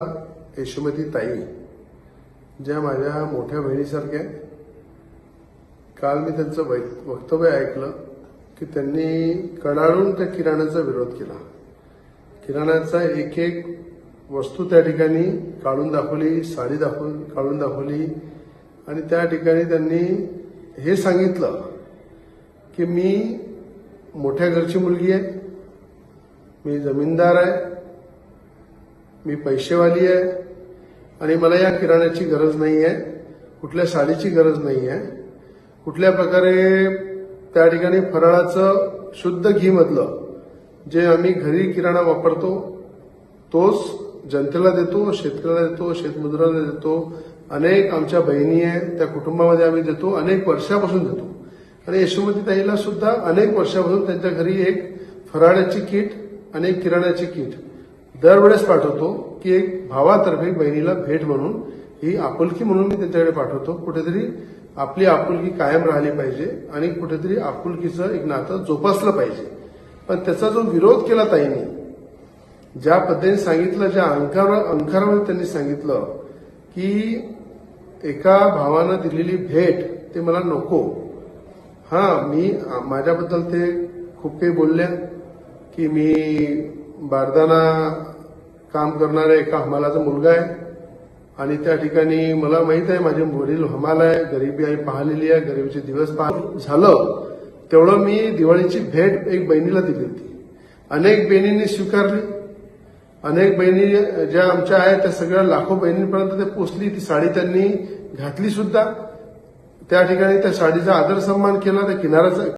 यशोमती ताई ज्या माझ्या मोठ्या बहिणीसारख्या आहेत. काल मी त्यांचं वक्तव्य ऐकलं की त्यांनी कडाळून त्या किराण्याचा विरोध केला किराण्याचा एक एक वस्तू त्या ठिकाणी काढून दाखवली साडी दाखवून काढून दाखवली आणि त्या ठिकाणी त्यांनी हे सांगितलं की मी मोठ्या घरची मुलगी आहे मी जमीनदार आहे मी पैसेवाली आहे आणि मला या किराण्याची गरज नाही आहे कुठल्या साडीची गरज नाही आहे. कुठल्या प्रकारे त्या ठिकाणी फराळाचं शुद्ध घी मधलं जे आम्ही घरी किराणा वापरतो तोच जनतेला देतो शेतकऱ्याला देतो शेतमजुराला देतो. अनेक आमच्या बहिणी आहेत त्या कुटुंबामध्ये आम्ही देतो अनेक वर्षापासून देतो. आणि यशोमती ताईला सुद्धा अनेक वर्षापासून त्यांच्या घरी एक फराळाची किट आणि एक किराण्याची किट. दरवेळेस पाठवतो की एक भावातर्फे बहिणीला भेट म्हणून ही आपुलकी म्हणून मी त्यांच्याकडे पाठवतो. कुठेतरी आपली आपुलकी कायम राहिली पाहिजे आणि कुठेतरी आपुलकीचं एक नातं जोपासलं पाहिजे. पण त्याचा जो विरोध केला ताईंनी ज्या पद्धतीने सांगितलं ज्या अंकार अंकारामध्ये त्यांनी सांगितलं की एका भावानं दिलेली भेट ते मला नको. हा मी माझ्याबद्दल ते खूप काही बोलल्या की मी बारदाना काम करणाऱ्या एका हमालाचा मुलगा आहे. आणि त्या ठिकाणी मला माहीत आहे माझे वडील हमाल आहे गरिबी आई पाहिलेली आहे गरिबीचे दिवस पाह झालं. तेवढं मी दिवाळीची भेट एक बहिणीला दिली होती. अनेक बहिणींनी स्वीकारली. अनेक बहिणी ज्या आमच्या आहेत त्या सगळ्या लाखो बहिणींपर्यंत ते पोचली. ती साडी त्यांनी घातली सुद्धा. त्या ठिकाणी त्या साडीचा आदर सन्मान केला. त्या किनाऱ्याचा